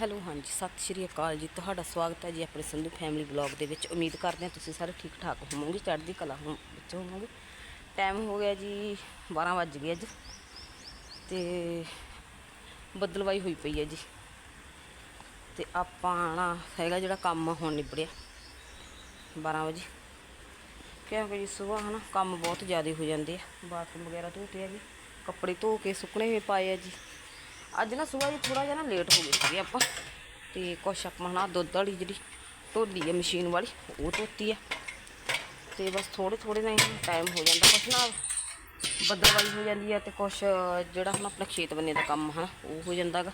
Hello, ਹਾਂਜੀ, ਸਤਿ ਸ਼੍ਰੀ ਅਕਾਲ ਜੀ। ਤੁਹਾਡਾ ਸਵਾਗਤ ਹੈ ਜੀ ਆਪਣੇ ਸੰਧੂ ਫੈਮਿਲੀ ਬਲੌਗ ਦੇ ਵਿੱਚ। ਉਮੀਦ ਕਰਦੇ ਹਾਂ ਤੁਸੀਂ ਸਾਰੇ ਠੀਕ ਠਾਕ ਹੋਵੋਗੇ, ਚੜ੍ਹਦੀ ਕਲਾ ਹੋ ਵਿੱਚ ਹੋਵੋਗੇ। ਟਾਈਮ ਹੋ ਗਿਆ ਜੀ 12 ਵੱਜ ਗਏ ਅੱਜ ਤੇ ਬਦਲਵਾਈ ਹੋਈ ਪਈ ਹੈ ਜੀ। ਤੇ ਆਪਾਂ ਨਾ ਹੈਗਾ ਜਿਹੜਾ ਕੰਮ ਹੁਣ ਨਿਬੜਿਆ। 12 ਵਜੇ। ਕਿਉਂਕਿ ਜੀ ਸਵੇਰ ਹਨਾ, ਕੰਮ ਬਹੁਤ ਜ਼ਿਆਦਾ ਹੋ ਜਾਂਦੇ ਆ। ਬਾਥਰੂਮ ਵਗੈਰਾ ਧੋਤੇ ਆ ਜੀ। ਕੱਪੜੇ ਧੋ ਕੇ ਸੁੱਕਣੇ ਹੋਏ ਪਾਏ ਆ ਜੀ। ਅੱਜ ਨਾ ਸਵੇਰ ਜੀ ਥੋੜਾ ਜਿਹਾ ਨਾ ਲੇਟ ਹੋ ਗਏ ਸੀਗੇ ਆਪਾਂ। ਤੇ ਕੁਛ ਆਪਾਂ ਨਾ ਦੁੱਧ ਵਾਲੀ ਜਿਹੜੀ ਢੋਲੀ ਹੈ ਮਸ਼ੀਨ ਵਾਲੀ, ਉਹ ਧੋਤੀ ਆ। ਤੇ ਬਸ ਥੋੜੇ ਥੋੜੇ ਨਾਲ ਟਾਈਮ ਹੋ ਜਾਂਦਾ, ਕੁਛ ਨਾ ਬੱਦਲਵਾਈ ਹੋ ਜਾਂਦੀ ਹੈ ਤੇ ਕੁਛ ਜਿਹੜਾ ਹੁਣ ਆਪਣਾ ਖੇਤ ਬੰਨੇ ਦਾ ਕੰਮ ਹਨਾ ਉਹ ਹੋ ਜਾਂਦਾਗਾ।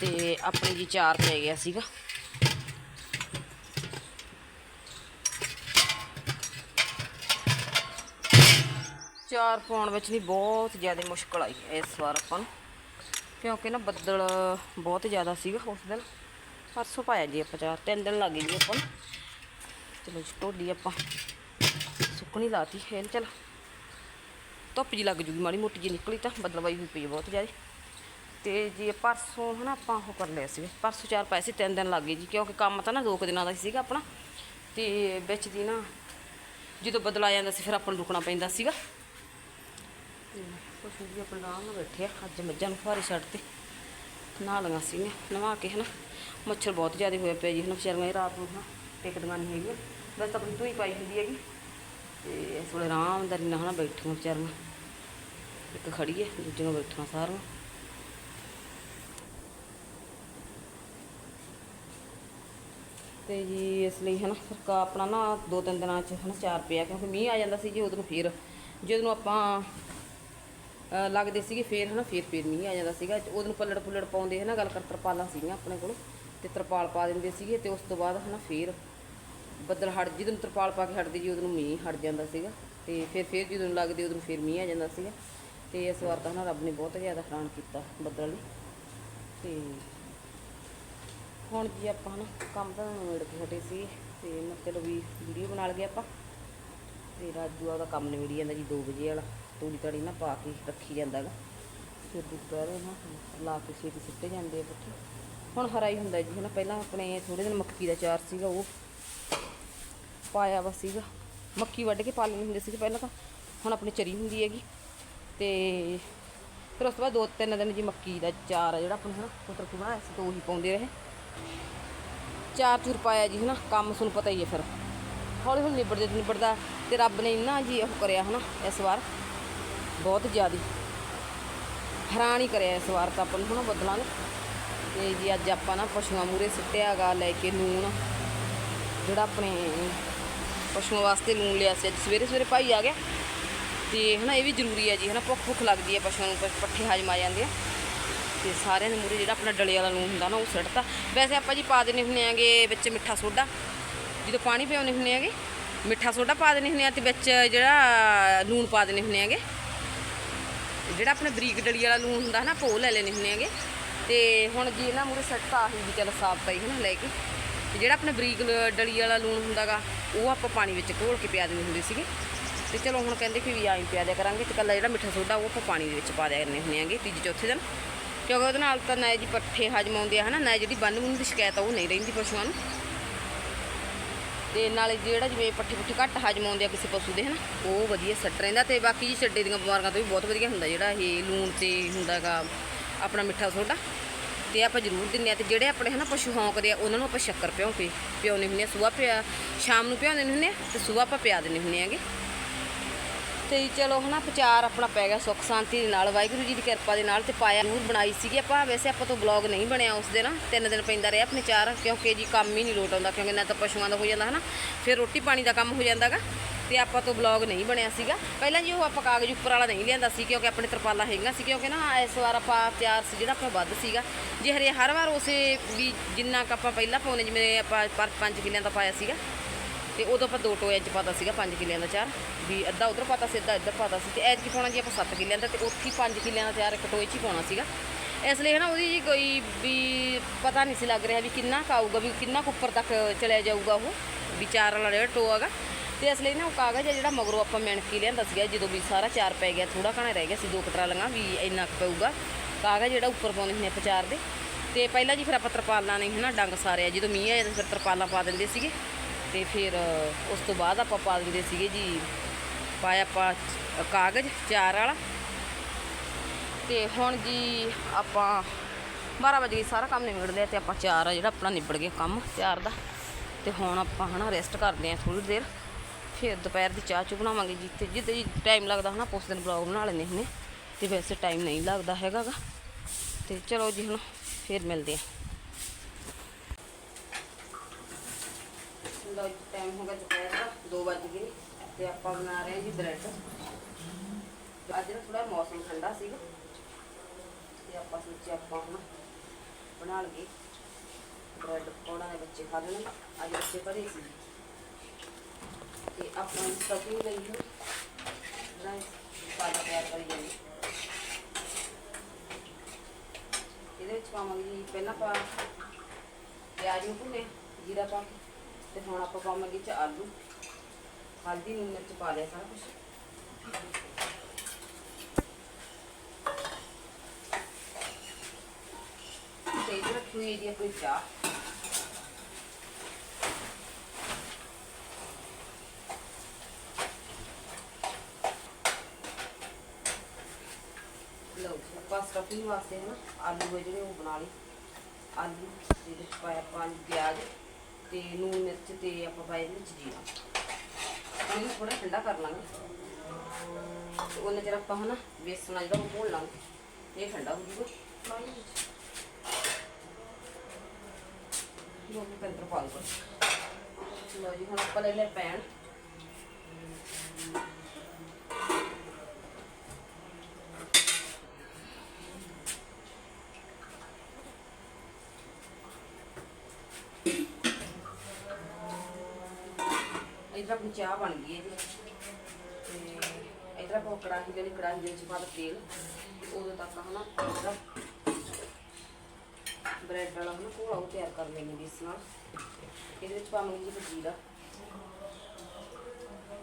ਤੇ ਆਪਣੇ ਜੀ ਚਾਰ ਪੈ ਗਿਆ ਸੀਗਾ। ਚਾਰ ਪਾਉਣ ਵਿੱਚ ਨਹੀਂ, ਬਹੁਤ ਜ਼ਿਆਦਾ ਮੁਸ਼ਕਲ ਆਈ ਇਸ ਵਾਰ ਆਪਾਂ ਨੂੰ। ਕਿਉਂਕਿ ਨਾ ਬੱਦਲ ਬਹੁਤ ਜ਼ਿਆਦਾ ਸੀਗਾ ਉਸ ਦਿਨ। ਪਰਸੋਂ ਪਾਇਆ ਜੀ ਆਪਾਂ ਚਾਰ, ਤਿੰਨ ਦਿਨ ਲੱਗ ਗਏ ਜੀ ਆਪਾਂ ਨੂੰ। ਚਲੋ ਜੀ, ਢੋਲੀ ਆਪਾਂ ਸੁੱਕਣੀ ਲਾਤੀ ਹੈ ਚਲ। ਧੁੱਪ ਜੀ ਲੱਗ ਜੂਗੀ, ਮਾੜੀ ਮੋਟੀ ਜੀ ਨਿਕਲੀ ਤਾਂ ਬੱਦਲਵਾਈ ਹੋਈ ਪਈ ਬਹੁਤ ਜ਼ਿਆਦਾ। ਤੇ ਜੀ ਪਰਸੋਂ ਹਨਾ ਆਪਾਂ ਉਹ ਕਰ ਲਿਆ ਸੀ। ਪਰਸੋਂ ਚਾਰ ਪੈਸੇ ਤਿੰਨ ਦਿਨ ਲੱਗ ਗਏ ਜੀ, ਕਿਉਂਕਿ ਕੰਮ ਤਾਂ ਨਾ ਦੋ ਕੁ ਦਿਨਾਂ ਦਾ ਹੀ ਸੀਗਾ ਆਪਣਾ। ਤੇ ਵਿੱਚ ਦੀ ਨਾ ਜਦੋਂ ਬਦਲ ਆ ਜਾਂਦਾ ਸੀ, ਫਿਰ ਆਪਾਂ ਨੂੰ ਰੁਕਣਾ ਪੈਂਦਾ ਸੀਗਾ। ਕੁਛ ਜੀ, ਆਪਣੇ ਆਰਾਮ ਨਾਲ ਬੈਠੇ ਆ। ਅੱਜ ਮੱਝਾਂ ਨੂੰ ਫਾਰੇ ਛੱਡ ਤੇ ਨਹਾ ਲਈਆਂ ਸੀਗੀਆਂ, ਨਵਾ ਕੇ ਹਨਾ। ਮੱਛਰ ਬਹੁਤ ਜ਼ਿਆਦਾ ਹੋਇਆ ਪਿਆ ਜੀ ਹਨਾ, ਵਿਚਾਰੀਆਂ ਰਾਤ ਨੂੰ ਹਨਾ ਟਿਕਦੀਆਂ ਨਹੀਂ ਹੈਗੀਆਂ ਵੈਸੇ ਆਪਣੀ ਧੂਈ ਪਾਈ ਹੁੰਦੀ ਹੈਗੀ। ਤੇ ਇਸ ਵੇਲੇ ਆਰਾਮਦਾਰੀ ਨਾਲ ਹਨਾ ਬੈਠੀਆਂ ਵਿਚਾਰੀਆਂ। ਇੱਕ ਖੜੀ ਹੈ ਦੂਜੀਆਂ ਬੈਠੀਆਂ ਸਾਰੀਆਂ। ਤੇ ਜੀ ਇਸ ਲਈ ਹਨਾ, ਸਰਕਾਰ ਆਪਣਾ ਨਾ ਦੋ ਤਿੰਨ ਦਿਨਾਂ ਚ ਹਨਾ, ਚਾਰ ਪਿਆ, ਕਿਉਂਕਿ ਮੀਂਹ ਆ ਜਾਂਦਾ ਸੀ ਜੀ, ਉਦੋਂ ਫਿਰ ਜਦੋਂ ਆਪਾਂ ਲੱਗਦੇ ਸੀਗੇ ਫੇਰ, ਹਨਾ, ਫੇਰ ਫੇਰ ਮੀਂਹ ਆ ਜਾਂਦਾ ਸੀਗਾ। ਉਦੋਂ ਪੱਲੜ ਪੁੱਲੜ ਪਾਉਂਦੇ, ਹਨਾ, ਗੱਲ ਕਰ ਤਰਪਾਲਾਂ ਸੀਗੀਆਂ ਆਪਣੇ ਕੋਲ। ਤੇ ਤਰਪਾਲ ਪਾ ਦਿੰਦੇ ਸੀਗੇ ਤੇ ਉਸ ਤੋਂ ਬਾਅਦ, ਹਨਾ, ਫੇਰ ਬੱਦਲ ਹਟ, ਜਦੋਂ ਤਰਪਾਲ ਪਾ ਕੇ ਹਟਦੇ ਜੀ ਉਦੋਂ ਮੀਂਹ ਹਟ ਜਾਂਦਾ ਸੀਗਾ। ਤੇ ਫਿਰ ਫਿਰ ਜਦੋਂ ਲੱਗਦੇ ਉਦੋਂ ਫਿਰ ਮੀਂਹ ਆ ਜਾਂਦਾ ਸੀਗਾ। ਤੇ ਇਸ ਵਾਰ ਤਾਂ, ਹਨਾ, ਰੱਬ ਨੇ ਬਹੁਤ ਜ਼ਿਆਦਾ ਹੈਰਾਨ ਕੀਤਾ ਬੱਦਲ ਨੇ। ਤੇ ਹੁਣ ਜੀ ਆਪਾਂ ਨਾ ਕੰਮ ਤਾਂ ਨਿਬੜ ਕੇ ਹਟੇ ਸੀ। ਤੇ ਮੈਂ ਚਲੋ ਵੀ ਵੀਡੀਓ ਬਣਾ ਲਗੇ ਆਪਾਂ। ਤੇ ਰਾਜੂ ਦਾ ਕੰਮ ਨਿਬੜੀ ਜਾਂਦਾ ਜੀ 2 ਵਜੇ ਵਾਲਾ। ਤੂੜੀ ਤੜੀ ਨਾ ਪਾ ਕੇ ਰੱਖੀ ਜਾਂਦਾ ਗਾ। ਫਿਰ ਦੁਪਹਿਰੇ ਨਾ ਲਾ ਕੇ ਛੇਤੀ ਸਿੱਟੇ ਜਾਂਦੇ ਆ ਪੱਠੇ। ਹੁਣ ਹਰਾ ਹੀ ਹੁੰਦਾ ਜੀ ਹਨਾ ਪਹਿਲਾਂ ਆਪਣੇ ਥੋੜੇ ਦਿਨ ਮੱਕੀ ਦਾ ਚਾਰ ਸੀਗਾ ਉਹ ਪਾਇਆ ਵਾ ਸੀਗਾ। ਮੱਕੀ ਵੱਢ ਕੇ ਪਾ ਲੈਂਦੇ ਹੁੰਦੇ ਸੀਗੇ ਪਹਿਲਾਂ ਤਾਂ, ਹੁਣ ਆਪਣੀ ਚਰੀ ਹੁੰਦੀ ਹੈਗੀ। ਤੇ ਫਿਰ ਉਸ ਤੋਂ ਬਾਅਦ ਦੋ ਤਿੰਨ ਦਿਨ ਜੀ ਮੱਕੀ ਦਾ ਚਾਰ ਆ ਜਿਹੜਾ ਆਪਾਂ ਹਨਾ ਪੁੱਤਰ ਕੀ ਬਣਾਇਆ ਸੀ ਤੋਂ ਉਹੀ ਪਾਉਂਦੇ ਰਹੇ। ਚਾਰ ਚੂਰ ਪਾਇਆ ਜੀ ਹਨਾ, ਕੰਮ ਤੁਹਾਨੂੰ ਪਤਾ ਹੀ ਹੈ ਫਿਰ। ਹੌਲੀ ਹੌਲੀ ਨਿਬੜਦੇ ਨਿਬੜਦਾ ਤੇ ਰੱਬ ਨੇ ਇੰਨਾ ਜੀ ਉਹ ਕਰਿਆ ਹਨਾ, ਇਸ ਵਾਰ। ਬਹੁਤ ਜ਼ਿਆਦਾ ਹੈਰਾਨ ਹੀ ਕਰਿਆ ਇਸ ਵਾਰ ਤਾਂ ਆਪਾਂ ਨੂੰ ਹਨਾ ਬੱਦਲਾਂ ਨੇ ਤੇ ਜੀ ਅੱਜ ਆਪਾਂ ਨਾ ਪਸ਼ੂਆਂ ਮੂਰੇ ਸਿੱਟਿਆਗਾ, ਲੈ ਕੇ ਲੂਣ, ਜਿਹੜਾ ਆਪਣੇ ਪਸ਼ੂਆਂ ਵਾਸਤੇ ਲੂਣ ਲਿਆ ਸੀ, ਅੱਜ ਸਵੇਰੇ ਸਵੇਰੇ ਭਾਈ ਆ ਗਿਆ। ਤੇ ਹਨਾ ਇਹ ਵੀ ਜ਼ਰੂਰੀ ਹੈ ਜੀ, ਹਨਾ ਭੁੱਖ ਭੁੱਖ ਲੱਗਦੀ ਹੈ ਪਸ਼ੂਆਂ ਨੂੰ ਪੱਠੇ ਹਜਮ ਆ ਜਾਂਦੇ ਆ। ਤੇ ਸਾਰਿਆਂ ਦੇ ਮੂਰੇ ਜਿਹੜਾ ਆਪਣਾ ਡਲੇ ਵਾਲਾ ਲੂਣ ਹੁੰਦਾ ਨਾ, ਉਹ ਸਿੱਟਤਾ ਵੈਸੇ ਆਪਾਂ ਜੀ ਪਾ ਦਿੰਦੇ ਹੁੰਦੇ ਆਂਗੇ ਵਿੱਚ ਮਿੱਠਾ ਸੋਡਾ, ਜਦੋਂ ਪਾਣੀ ਪਿਆਉਂਦੇ ਹੁੰਦੇ ਆਂਗੇ, ਮਿੱਠਾ ਸੋਡਾ ਪਾ ਦੇਣੇ ਹੁੰਦੇ ਆ ਤੇ ਵਿੱਚ ਜਿਹੜਾ ਲੂਣ ਪਾ ਦੇਣੇ ਹੁੰਦੇ ਆਂਗੇ। ਜਿਹੜਾ ਆਪਣੇ ਬਰੀਕ ਡਲੀ ਵਾਲਾ ਲੂਣ ਹੁੰਦਾ ਨਾ, ਆਪਾਂ ਲੈ ਲੈਣੇ ਹੁੰਦੇ ਆਂਗੇ ਤੇ ਹੁਣ ਜੀ ਇਹਨਾਂ ਮੂਰੇ ਸੱਟ ਤਾਂ ਆਹੀ ਵੀ ਚੱਲ ਸਾਫ਼ ਪਈ ਹੈ ਨਾ ਲੈ ਕੇ। ਤੇ ਜਿਹੜਾ ਆਪਣੇ ਬਰੀਕ ਡਲੀ ਵਾਲਾ ਲੂਣ ਹੁੰਦਾਗਾ, ਉਹ ਆਪਾਂ ਪਾਣੀ ਵਿੱਚ ਘੋਲ ਕੇ ਪਿਆ ਦਿੰਦੇ ਹੁੰਦੇ ਸੀਗੇ। ਤੇ ਚਲੋ ਹੁਣ ਕਹਿੰਦੇ ਕਿ ਵੀ ਆਈ ਪਿਆ ਦਿਆ ਕਰਾਂਗੇ, ਤੇ ਕੱਲਾ ਜਿਹੜਾ ਮਿੱਠਾ ਸੋਡਾ, ਉਹ ਆਪਾਂ ਪਾਣੀ ਦੇ ਵਿੱਚ ਪਾ ਦਿਆ ਕਰਨੇ ਹੁੰਦੇ ਆਂਗੇ ਤੀਜੇ, ਚੌਥੇ ਦਿਨ। ਕਿਉਂਕਿ ਉਹਦੇ ਨਾਲ ਤਾਂ ਨਾ ਜੀ ਪੱਠੇ ਹਜਮ ਆਉਂਦੇ ਆ, ਹਨਾ, ਨਾ ਜਿਹੜੀ ਬੰਨ ਬੁੰਨ ਦੀ ਸ਼ਿਕਾਇਤ ਆ, ਉਹ ਨਹੀਂ ਰਹਿੰਦੀ ਪਸ਼ੂਆਂ ਨੂੰ। ਤੇ ਨਾਲੇ ਜਿਹੜਾ ਜਿਵੇਂ ਪੱਠੇ ਪੁੱਠੇ ਘੱਟ ਹਜਮ ਆਉਂਦੇ ਆ ਕਿਸੇ ਪਸ਼ੂ ਦੇ, ਹਨਾ? ਉਹ ਵਧੀਆ ਸੱਟ ਰਹਿੰਦਾ ਤੇ ਬਾਕੀ ਜੀ ਛੱਡੇ ਦੀਆਂ ਬਿਮਾਰੀਆਂ ਤੋਂ ਵੀ ਬਹੁਤ ਵਧੀਆ ਹੁੰਦਾ ਜਿਹੜਾ ਇਹ ਲੂਣ ਤੇ ਹੁੰਦਾਗਾ ਆਪਣਾ ਮਿੱਠਾ ਸੋਡਾ। ਤੇ ਆਪਾਂ ਜ਼ਰੂਰ ਦਿੰਨੇ ਆ ਤੇ ਜਿਹੜੇ ਆਪਣੇ, ਹਨਾ, ਪਸ਼ੂ ਹੌਂਕਦੇ ਆ, ਉਹਨਾਂ ਨੂੰ ਆਪਾਂ ਸ਼ੱਕਰ ਭਿਉਂ ਕੇ ਪਿਆਉਂਦੇ ਹੁੰਦੇ ਆ। ਸੁਬਾਹ ਪਿਆ, ਸ਼ਾਮ ਨੂੰ ਪਿਆਉਂਦੇ ਹੁੰਦੇ ਆ ਤੇ ਸੁਬਾਹ ਆਪਾਂ ਪਿਆ ਦਿੰਦੇ ਹੁੰਦੇ ਆਂਗੇ ਤੇ ਜੀ ਚਲੋ ਹਨਾ, ਪ੍ਰਚਾਰ ਆਪਣਾ ਪੈ ਗਿਆ ਸੁੱਖ ਸ਼ਾਂਤੀ ਦੇ ਨਾਲ, ਵਾਹਿਗੁਰੂ ਜੀ ਦੀ ਕਿਰਪਾ ਦੇ ਨਾਲ ਤੇ ਪਾਇਆ ਜ਼ਰੂਰ ਬਣਾਈ ਸੀਗੀ। ਆਪਾਂ ਵੈਸੇ ਆਪਾਂ ਤੋਂ ਬਲੌਗ ਨਹੀਂ ਬਣਿਆ ਉਸ ਦਿਨ, ਤਿੰਨ ਦਿਨ ਪੈਂਦਾ ਰਿਹਾ ਆਪਣੇ ਚਾਰ, ਕਿਉਂਕਿ ਜੀ ਕੰਮ ਹੀ ਨਹੀਂ ਲੋਟ ਆਉਂਦਾ, ਕਿਉਂਕਿ ਨਾ ਤਾਂ ਪਸ਼ੂਆਂ ਦਾ ਹੋ ਜਾਂਦਾ ਹਨਾ, ਫਿਰ ਰੋਟੀ ਪਾਣੀ ਦਾ ਕੰਮ ਹੋ ਜਾਂਦਾਗਾ ਤੇ ਆਪਾਂ ਤੋਂ ਬਲੌਗ ਨਹੀਂ ਬਣਿਆ ਸੀਗਾ। ਪਹਿਲਾਂ ਜੀ ਉਹ ਆਪਾਂ ਕਾਗਜ਼ ਉੱਪਰ ਵਾਲਾ ਨਹੀਂ ਲਿਆਂਦਾ ਸੀ, ਕਿਉਂਕਿ ਆਪਣੇ ਤਰਪਾਲਾਂ ਹੈਗੀਆਂ ਸੀ, ਕਿਉਂਕਿ ਨਾ ਇਸ ਵਾਰ ਆਪਾਂ ਤਿਆਰ ਸੀ, ਜਿਹੜਾ ਆਪਣਾ ਵੱਧ ਸੀਗਾ। ਜੇ ਹਰੇ ਹਰ ਵਾਰ ਉਸੇ ਵੀ ਜਿੰਨਾ ਕ ਆਪਾਂ ਪਹਿਲਾਂ ਪਾਉਨੇ ਜਿਵੇਂ ਆਪਾਂ ਪਰ 5 ਕਿੱਲਿਆਂ ਦਾ ਪਾਇਆ ਸੀਗਾ ਤੇ ਉਦੋਂ ਆਪਾਂ ਦੋ ਟੋਇਆ ਚ ਪਾਤਾ ਸੀਗਾ 5 ਕਿੱਲਿਆਂ ਦਾ ਚਾਰ। ਵੀ ਅੱਧਾ ਉਧਰ ਪਾਤਾ ਸੀ, ਅੱਧਾ ਇੱਧਰ ਪਾਤਾ ਸੀ। ਤੇ ਐਤਕੀ ਪਾਉਣਾ ਜੀ ਆਪਾਂ 7 ਕਿੱਲਿਆਂ ਦਾ ਤੇ ਉੱਥੇ 5 ਕਿੱਲਿਆਂ ਦਾ ਚਾਰ ਇੱਕ ਟੋਏ ਚ ਹੀ ਪਾਉਣਾ ਸੀਗਾ। ਇਸ ਲਈ ਹਨਾ ਉਹਦੀ ਜੀ ਕੋਈ ਵੀ ਪਤਾ ਨਹੀਂ ਸੀ ਲੱਗ ਰਿਹਾ ਵੀ ਕਿੰਨਾ ਕੁ ਆਊਗਾ, ਵੀ ਕਿੰਨਾ ਕੁ ਉੱਪਰ ਤੱਕ ਚਲਿਆ ਜਾਊਗਾ ਉਹ, ਵੀ ਚਾਰ ਵਾਲਾ ਜਿਹੜਾ ਟੋਆ ਹੈਗਾ। ਤੇ ਇਸ ਲਈ ਨਾ ਉਹ ਕਾਗਜ਼ ਹੈ ਜਿਹੜਾ ਮਗਰੋਂ ਆਪਾਂ ਮਿਣਕੀ ਲਿਆਂਦਾ ਸੀਗਾ, ਜਦੋਂ ਵੀ ਸਾਰਾ ਚਾਰ ਪੈ ਗਿਆ ਥੋੜਾ ਘਣਾ ਰਹਿ ਗਿਆ ਸੀ, ਦੋ ਕਟਰਾ ਲੰਗਾ ਵੀ ਇੰਨਾ ਕੁ ਪਊਗਾ। ਕਾਗਜ਼ ਜਿਹੜਾ ਉੱਪਰ ਪਾਉਂਦੇ ਹੁੰਦੇ ਆ ਪ੍ਰਚਾਰ ਦੇ। ਤੇ ਪਹਿਲਾਂ ਜੀ ਫਿਰ ਆਪਾਂ ਤਰਪਾਲਾਂ ਨਹੀਂ ਹਨਾ ਡੰਗ ਸਾਰਿਆ, ਜਦੋਂ ਮੀਂਹ ਆਇਆ ਤਾਂ ਫਿਰ ਤਰਪਾਲਾਂ ਪਾ ਦਿੰਦੇ ਸੀਗੇ। ਤੇ ਫਿਰ ਉਸ ਤੋਂ ਬਾਅਦ ਆਪਾਂ ਪਾ ਦਿੰਦੇ ਸੀਗੇ ਜੀ, ਪਾਇਆ ਆਪਾਂ ਕਾਗਜ਼, ਚਾਰ ਵਾਲਾ। ਤੇ ਹੁਣ ਜੀ ਆਪਾਂ 12 ਵਜੇ ਸਾਰਾ ਕੰਮ ਨਿਬੜ ਲਿਆ ਤੇ ਆਪਾਂ ਚਾਰ ਆ ਜਿਹੜਾ ਆਪਣਾ ਨਿਬੜ ਗਿਆ ਕੰਮ, ਚਾਰ ਦਾ। ਤੇ ਹੁਣ ਆਪਾਂ ਹਨਾ ਰੈਸਟ ਕਰਦੇ ਆ ਥੋੜੀ ਦੇਰ। ਫਿਰ ਦੁਪਹਿਰ ਦੀ ਚਾਹ ਚੁ ਬਣਾਵਾਂਗੇ ਜੀ। ਤੇ ਜਿੱਦ ਜੀ ਟਾਈਮ ਲੱਗਦਾ ਹਨਾ ਉਸ ਦਿਨ ਬਲੌਗ ਬਣਾ ਲੈਂਦੇ ਹੁੰਦੇ। ਤੇ ਵੈਸੇ ਟਾਈਮ ਨਹੀਂ ਲੱਗਦਾ ਹੈਗਾ ਗਾ। ਤੇ ਚਲੋ ਜੀ ਹੁਣ ਫਿਰ ਮਿਲਦੇ ਆ। ਲੋ ਟਾਈਮ ਹੋ ਗਿਆ ਦੁਪਹਿਰ ਦਾ 2 ਵਜ ਗਏ ਤੇ ਆਪਾਂ ਬਣਾ ਰਹੇ ਹਾਂ ਜੀ ਬ੍ਰੈਡ ਅੱਜ ਨਾ ਥੋੜਾ ਮੌਸਮ ਠੰਡਾ ਸੀਗਾ ਤੇ ਆਪਾਂ ਸੋਚਿਆ ਆਪਾਂ ਹੁਣ ਬਣਾ ਲਈਏ ਬ੍ਰੈਡ ਪਕੌੜਾ ਦੇ ਬੱਚੇ ਖਾ ਲੈਣ ਅੱਜ ਬੱਚੇ ਘਰੇ ਸੀ ਤੇ ਆਪਾਂ ਸਟਫਿੰਗ ਲਈ ਹੈ ਰਾਈਸ ਸਾਦਾ ਤਿਆਰ ਕਰੀ ਜਾਂਦੇ ਇਹਦੇ ਵਿੱਚ ਪਾਵਾਂਗੇ ਜੀ, ਪਹਿਲਾਂ ਪਾ, ਪਿਆਜ਼ ਨੂੰ ਭੁੰਨੇ, ਜੀਰਾ ਪਾ ਕੇ। ਤੇ ਹੁਣ ਆਪਾਂ ਪਾਵਾਂਗੇ ਚ ਆਲੂ। ਹਲਦੀ ਨੂਨ ਮਿਰਚ ਪਾ ਲਿਆ ਸਾਰਾ ਕੁਝ ਤੇ ਇਹ ਰੱਖੀ ਹੋਈ ਹੈ ਚਾਹ। ਆਪਾਂ ਸਟਫਿੰਗ ਵਾਸਤੇ ਨਾ ਆਲੂ ਜਿਹੜੇ ਉਹ ਬਣਾ ਲਏ। ਆਲੂ ਤੇ ਵਿੱਚ ਪਾਇਆ ਪੰਜ ਪਿਆਜ਼। ਤੇ ਨੂਨ, ਮਿਰਚ ਤੇ ਆਪਾਂ ਪਾਇਆ ਇਹਦੇ ਵਿੱਚ ਜੀਰਾ। ਇਹਨੂੰ ਥੋੜਾ ਠੰਡਾ ਕਰ ਲਾਂਗੇ। ਤੇ ਉਹਨੇ ਜਿਹੜਾ ਆਪਾਂ ਹਨਾ ਬੇਸਣ ਆ ਜਿਹੜਾ ਉਹ ਘੋਲ ਲਾਂਗੇ। ਇਹ ਠੰਡਾ ਹੋ ਜੂਗਾ। ਲੋ ਜੀ ਕੰਟਰ ਪਾ ਲਓ ਲੋ ਜੀ, ਹੁਣ ਆਪਾਂ ਲੈ ਲੈ ਪੈਨ ਇਧਰ ਆਪਣੀ ਚਾਹ ਬਣ ਗਈ ਹੈ ਜੀ ਤੇ ਇਧਰ ਆਪਾਂ ਕੜਾਹੀ ਜਿਹੜੀ ਕੜਾਹੀ ਦੇ ਵਿੱਚ ਪਾ ਤੇਲ ਉਦੋਂ ਤੱਕ ਹਨਾ ਜਿਹੜਾ ਬ੍ਰੈਡ ਵਾਲਾ ਹਨਾ ਘੋਲਾ ਉਹ ਤਿਆਰ ਕਰ ਲੈਣੀ ਇਸ ਨਾਲ। ਇਹਦੇ ਵਿੱਚ ਪਾਵਾਂਗੇ ਜੀ ਜੀਰਾ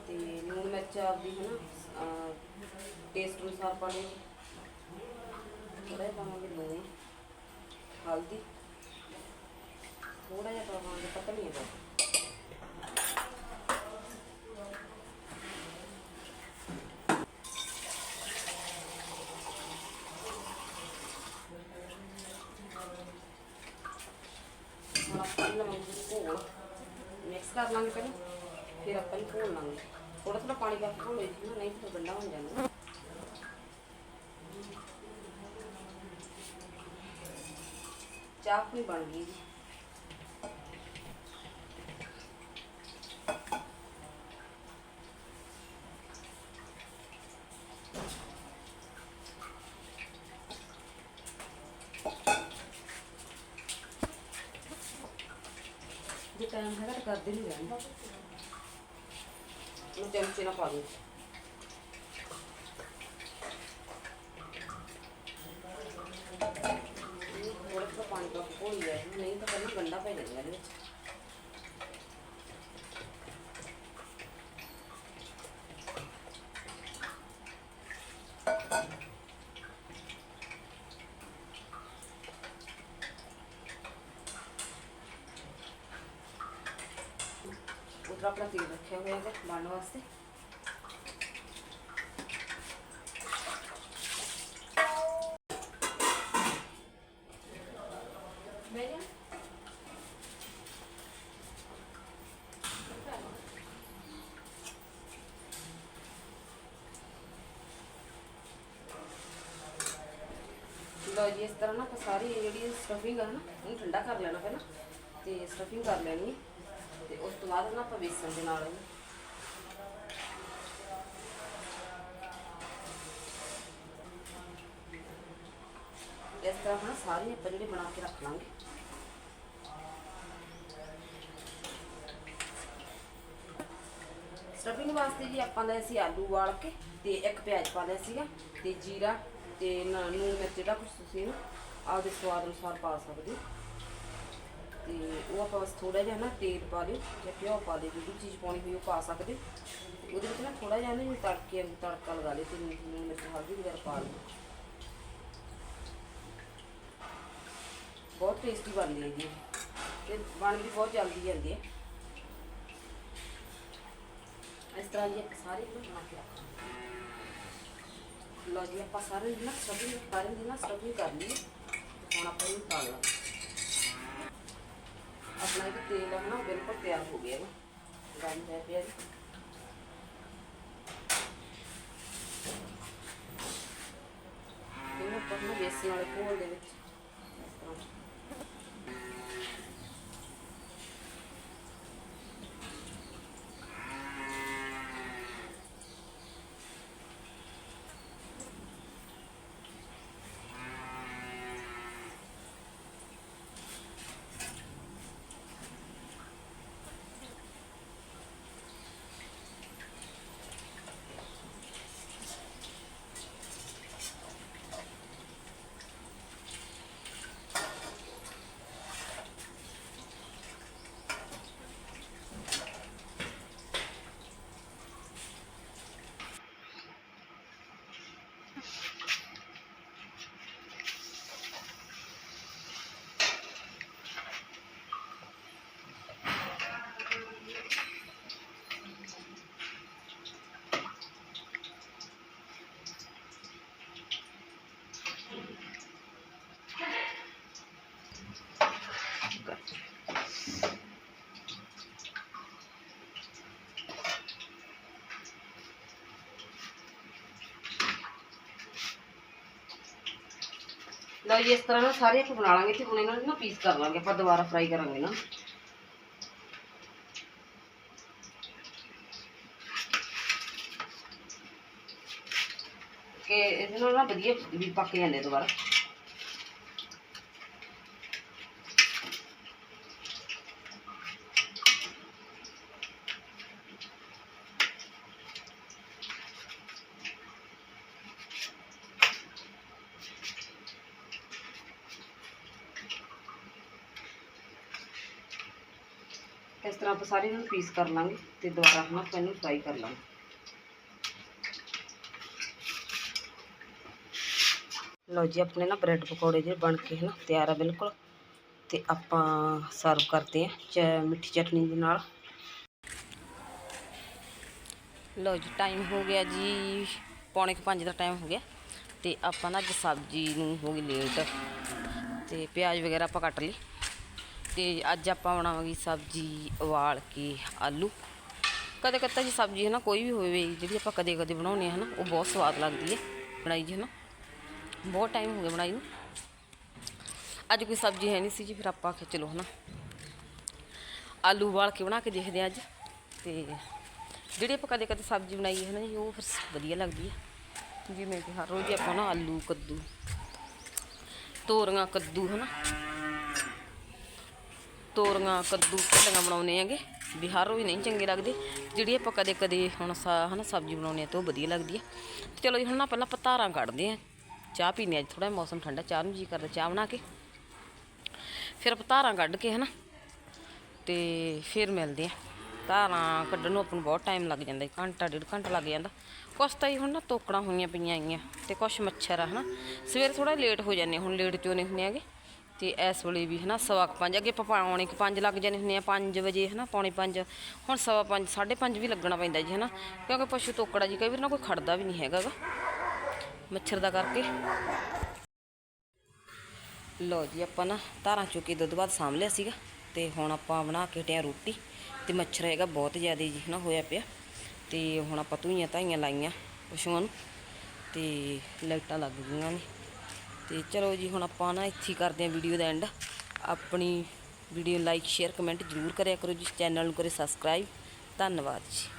ਤੇ ਲੂਣ ਮਿਰਚ ਆਪਦੀ ਹਨਾ ਟੇਸਟ ਅਨੁਸਾਰ ਪਾ ਲਿਓ ਥੋੜਾ ਜਿਹਾ ਪਾਵਾਂਗੇ ਲੂਣ, ਹਲਦੀ। ਥੋੜਾ ਜਿਹਾ ਪਾਵਾਂਗੇ, ਪਤਾ ਨਹੀਂ ਹੈ ਹੁਣ ਆਪਾਂ ਇਹਨਾਂ ਨੂੰ ਘੋਲ ਮਿਕਸ ਕਰ ਲਾਂਗੇ ਪਹਿਲਾਂ। ਫਿਰ ਆਪਾਂ ਨੂੰ ਘੋਲ ਲਾਂਗੇ। ਥੋੜਾ ਥੋੜਾ ਪਾਣੀ ਪਾ ਕੇ ਘੋਲੇ ਜੀ ਨਹੀਂ ਤਾਂ ਗੰਡਾ ਹੋ ਜਾਂਦਾ ਚਾਹ ਆਪਣੀ ਬਣ ਗਈ ਜੀ। ਜੇ ਹੈਗਾ ਤਾਂ ਕਰਦੇ ਨਹੀਂ ਰਹਿੰਦਾ ਉਹ ਚਮਚੇ ਨਾਲ ਪਾ ਦੋ। ਥੋੜਾ ਪਾਣੀ ਪਾ ਕੇ ਘੋਲੀ ਜਾਏ। ਨਹੀਂ ਤਾਂ ਪਹਿਲਾਂ ਗੰਡਾ ਪੈ ਜਾਂਦਾ ਇਹਦੇ ਵਿੱਚ ਉਧਰ ਆਪਣਾ ਤੇਲ ਰੱਖਿਆ ਹੋਇਆ ਹੈ ਬਣਨ ਵਾਸਤੇ। ਲਓ ਜੀ, ਇਸ ਤਰ੍ਹਾਂ ਨਾ ਸਾਰੀ ਜਿਹੜੀ ਸਟਫਿੰਗ ਆ ਨਾ, ਉਹਨੂੰ ਠੰਡਾ ਕਰ ਲੈਣਾ ਪਹਿਲਾਂ, ਤੇ ਸਟਫਿੰਗ ਕਰ ਲੈਣੀ ਹੈ। ਉਸ ਤੋਂ ਬਾਅਦ ਨਾ ਆਪਾਂ ਬੇਸਣ ਦੇ ਨਾਲ ਇਹਨੂੰ ਇਸ ਤਰ੍ਹਾਂ ਹੁਣ ਸਾਰੀ ਆਪਾਂ ਜਿਹੜੇ ਬਣਾ ਕੇ ਰੱਖ ਲਾਂਗੇ ਸਟਫਿੰਗ ਵਾਸਤੇ ਜੀ ਆਪਾਂ ਦਾ ਅਸੀਂ ਆਲੂ ਵਾਲ ਕੇ ਤੇ ਇੱਕ ਪਿਆਜ਼ ਪਾ ਲਿਆ ਸੀਗਾ ਤੇ ਜੀਰਾ ਤੇ ਨ- ਨੂਣ ਮਿਰਚ ਜਿਹੜਾ ਕੁਝ ਤੁਸੀਂ ਆਪਦੇ ਸਵਾਦ ਅਨੁਸਾਰ ਪਾ ਸਕਦੇ ਹੋ ਤੇ ਉਹ ਆਪਾਂ ਬਸ ਥੋੜਾ ਜਿਹਾ ਨਾ ਤੇਲ ਪਾ ਲਿਓ ਜਾਂ ਘਿਓ ਪਾ ਲਿਓ ਜਿਹੜੀ ਚੀਜ਼ ਪਾਉਣੀ ਹੋਈ ਉਹ ਪਾ ਸਕਦੇ। ਹੋ ਤੇ ਉਹਦੇ ਵਿੱਚ ਨਾ ਥੋੜਾ ਜਿਹਾ ਨਾ ਜਿਵੇਂ ਤੜਕੇ ਵਾਂਗੂ ਤੜਕਾ ਲਗਾ ਲਿਓ ਤੇ ਨੂਣ ਮਿਰਚ, ਹਲਦੀ ਵਗੈਰਾ ਪਾ ਲਿਓ ਬਹੁਤ ਟੇਸਟੀ ਬਣਦੀ ਹੈ ਜੀ ਤੇ ਬਣ ਵੀ ਬਹੁਤ ਜਲਦੀ ਜਾਂਦੀ ਹੈ। ਇਸ ਤਰ੍ਹਾਂ ਜੀ ਆਪਾਂ ਸਾਰੇ ਨੂੰ ਬਣਾ ਕੇ ਰੱਖਾਂਗੇ। ਲਓ ਜੀ, ਆਪਾਂ ਸਾਰੇ ਨੂੰ ਨਾ ਸਬਜ਼ੀ ਸਾਰੇ ਦੀ ਨਾ ਸਬਜ਼ੀ ਕਰ ਲਈ ਤੇ ਹੁਣ ਆਪਾਂ ਇਹਨੂੰ ਤਲ ਲਾਂਗੇ। ਆਪਣਾ ਇਹ ਤੇਲ ਹੈ ਨਾ ਬਿਲਕੁਲ ਤਿਆਰ ਹੋ ਗਿਆ ਵਾ। ਗਰਮ ਹੈ ਪਿਆ ਇਹਨੂੰ ਆਪਾਂ ਨਾ ਬੇਸਨ ਵਾਲੇ ਘੋਲ ਦੇ ਵਿੱਚ ਇਸ ਤਰ੍ਹਾਂ ਲਓ ਜੀ, ਇਸ ਤਰ੍ਹਾਂ ਨਾ ਸਾਰੇ ਆਪਾਂ ਬਣਾ ਲਾਂਗੇ ਤੇ ਹੁਣ ਇਹਨਾਂ ਨੂੰ ਨਾ ਪੀਸ ਕਰ ਲਾਂਗੇ, ਆਪਾਂ ਦੁਬਾਰਾ ਫਰਾਈ ਕਰਾਂਗੇ ਨਾ। ਕਿ ਇਹਦੇ ਨਾਲ ਨਾ ਵਧੀਆ ਵੀ ਪੱਕ ਜਾਂਦੇ ਦੁਬਾਰਾ। ਇਸ ਤਰ੍ਹਾਂ ਆਪਾਂ ਸਾਰੇ ਨੂੰ ਪੀਸ ਕਰ ਲਾਂਗੇ ਤੇ ਦੁਬਾਰਾ ਹੁਣ ਆਪਾਂ ਇਹਨੂੰ ਫਰਾਈ ਕਰ ਲਾਂਗੇ ਲਓ ਜੀ ਆਪਣੇ ਨਾ ਬ੍ਰੈਡ ਪਕੌੜੇ ਜਿਹੜੇ ਬਣ ਕੇ ਹੈ ਨਾ ਤਿਆਰ ਆ ਬਿਲਕੁਲ ਤੇ ਆਪਾਂ ਸਰਵ ਕਰਦੇ ਆ ਚ ਮਿੱਠੀ ਚਟਨੀ ਦੇ ਨਾਲ ਲਓ ਜੀ ਟਾਈਮ ਹੋ ਗਿਆ ਜੀ ਪੌਣੇ 5 ਦਾ ਟਾਈਮ ਹੋ ਗਿਆ ਤੇ ਆਪਾਂ ਨਾ ਅੱਜ ਸਬਜ਼ੀ ਨੂੰ ਹੋ ਗਈ ਲੇਟ ਤੇ ਪਿਆਜ਼ ਵਗੈਰਾ ਆਪਾਂ ਕੱਟ ਲਈ ਤੇ ਅੱਜ ਆਪਾਂ ਬਣਾਵਾਂਗੇ ਸਬਜ਼ੀ ਉਬਾਲ ਕੇ ਆਲੂ। ਕਦੇ ਕਦੇ ਜੀ ਸਬਜ਼ੀ ਹੈ ਨਾ ਕੋਈ ਵੀ ਹੋਵੇ, ਜਿਹੜੀ ਆਪਾਂ ਕਦੇ ਕਦੇ ਬਣਾਉਂਦੇ ਹਾਂ ਨਾ ਉਹ ਬਹੁਤ ਸਵਾਦ ਲੱਗਦੀ ਹੈ ਬਣਾਈ ਜੀ ਹੈ ਨਾ ਬਹੁਤ ਟਾਈਮ ਹੋ ਗਿਆ ਬਣਾਈ ਨੂੰ। ਅੱਜ ਕੋਈ ਸਬਜ਼ੀ ਹੈ ਨਹੀਂ ਸੀ ਜੀ, ਫਿਰ ਆਪਾਂ ਆਖਿਆ ਚਲੋ ਹਨਾ। ਆਲੂ ਉਬਾਲ ਕੇ ਬਣਾ ਕੇ ਦੇਖਦੇ ਹਾਂ ਅੱਜ। ਤੇ ਜਿਹੜੀ ਆਪਾਂ ਕਦੇ ਕਦੇ ਸਬਜ਼ੀ ਬਣਾਈ ਹੈ ਨਾ ਜੀ, ਉਹ ਫਿਰ ਵਧੀਆ ਲੱਗਦੀ ਹੈ। ਜਿਵੇਂ ਕਿ ਹਰ ਰੋਜ਼ ਆਪਾਂ ਨਾ ਆਲੂ, ਕੱਦੂ, ਤੋਰੀਆਂ, ਕੱਦੂ ਹਨਾ। ਤੋਰੀਆਂ, ਕੱਦੂ, ਭਿੰਡੀਆਂ ਬਣਾਉਨੇ ਆਂਗੇ ਵੀ ਹਰ ਰੋਜ਼ ਨਹੀਂ ਚੰਗੇ ਲੱਗਦੇ। ਜਿਹੜੀ ਆਪਾਂ ਕਦੇ ਕਦੇ ਹੁਣ ਸਾ, ਹਨਾ, ਸਬਜ਼ੀ ਬਣਾਉਨੇ ਆ ਤਾਂ ਉਹ ਵਧੀਆ ਲੱਗਦੀ ਆ। ਤੇ ਚਲੋ ਜੀ, ਹੁਣ ਨਾ ਪਹਿਲਾਂ ਆਪਾਂ ਧਾਰਾਂ ਕੱਢਦੇ ਆ ਚਾਹ ਪੀਨੇ ਅੱਜ ਥੋੜਾ ਮੌਸਮ ਠੰਡਾ, ਚਾਹ ਨੂੰ ਜੀ ਕਰਦਾ, ਚਾਹ ਬਣਾ ਕੇ। ਫਿਰ ਆਪਾਂ ਧਾਰਾਂ ਕੱਢ ਕੇ, ਹਨਾ, ਤੇ ਫਿਰ ਮਿਲਦੇ ਆ ਧਾਰਾਂ ਕੱਢਣ ਨੂੰ ਆਪਾਂ ਨੂੰ ਬਹੁਤ ਟਾਈਮ ਲੱਗ ਜਾਂਦਾ ਘੰਟਾ, ਡੇਢ ਘੰਟਾ ਲੱਗ ਜਾਂਦਾ। ਕੁਛ ਤਾਂ ਹੀ ਹੁਣ ਨਾ ਤੋਕੜਾਂ ਹੋਈਆਂ ਪਈਆਂ ਆਈਆਂ ਤੇ ਕੁਛ ਮੱਛਰ ਆ, ਹਨਾ। ਸਵੇਰ ਥੋੜਾ ਲੇਟ ਹੋ ਜਾਂਦੇ ਹੁਣ ਲੇਟ ਕਿਉਂ ਨਹੀਂ ਹੁੰਦੇ ਹੈਗੇ? ਤੇ ਇਸ ਵੇਲੇ ਵੀ ਹਨਾ ਸਵਾ ਕੁ ਪੰਜ ਅੱਗੇ ਆਪਾਂ ਪੌਣੇ ਕੁ ਪੰਜ ਲੱਗ ਜਾਂਦੇ ਹੁੰਦੇ ਆ 5 ਵਜੇ ਹਨਾ ਪੌਣੇ ਪੰਜ। ਹੁਣ ਸਵਾ ਪੰਜ, ਸਾਢੇ 5 ਵੀ ਲੱਗਣਾ ਪੈਂਦਾ ਜੀ ਹਨਾ ਕਿਉਂਕਿ ਪਸ਼ੂ ਤੋਕੜਾ ਜੀ ਕਈ ਵਾਰ ਨਾ ਕੋਈ ਖੜਦਾ ਵੀ ਨਹੀਂ ਹੈਗਾ ਮੱਛਰ ਦਾ ਕਰਕੇ। ਲਓ ਜੀ ਆਪਾਂ ਨਾ ਧਾਰਾਂ ਚੁੱਕੀ ਦੁੱਧ ਬਾਅਦ ਸਾਂਭ ਲਿਆ ਸੀਗਾ ਤੇ ਹੁਣ ਆਪਾਂ ਬਣਾ ਕੇ ਟਿਆ ਰੋਟੀ ਤੇ ਮੱਛਰ ਹੈਗਾ ਬਹੁਤ ਜ਼ਿਆਦਾ ਜੀ ਨਾ ਹੋਇਆ ਪਿਆ। ਤੇ ਹੁਣ ਆਪਾਂ ਧੂਈਆਂ ਧਾਈਆਂ ਲਾਈਆਂ ਪਸ਼ੂਆਂ ਨੂੰ ਤੇ ਲਾਈਟਾਂ ਲੱਗ ਗਈਆਂ ਨੇ। ਤੇ ਚਲੋ ਜੀ, ਹੁਣ ਆਪਾਂ ਨਾ ਇੱਥੇ ਕਰਦੇ ਹਾਂ ਵੀਡੀਓ ਦਾ ਐਂਡ ਆਪਣੀ ਵੀਡੀਓ ਲਾਈਕ ਸ਼ੇਅਰ ਕਮੈਂਟ ਜ਼ਰੂਰ ਕਰਿਆ ਕਰੋ ਜੀ ਚੈਨਲ ਨੂੰ ਕਰੇ ਸਬਸਕ੍ਰਾਈਬ ਧੰਨਵਾਦ ਜੀ।